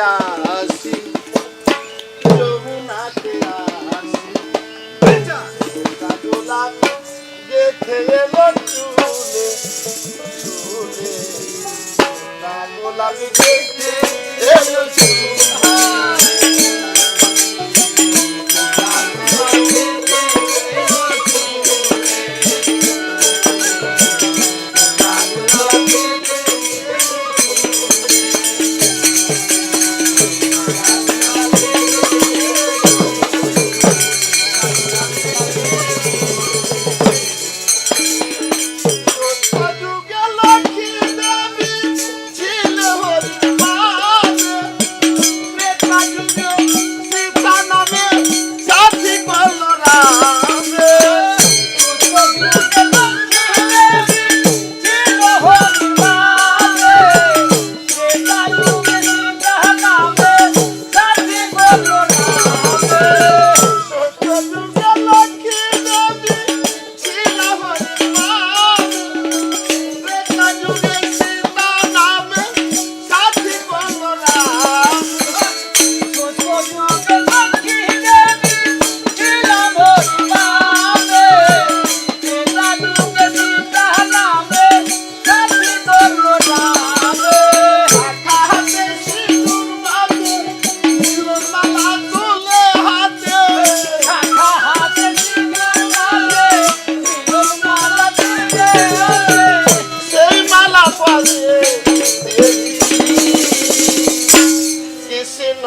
আসি যমুনাতে আসি। গোলাপ গেথে এলো চুলে চুলে গোলাপ গেথে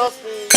Crosby.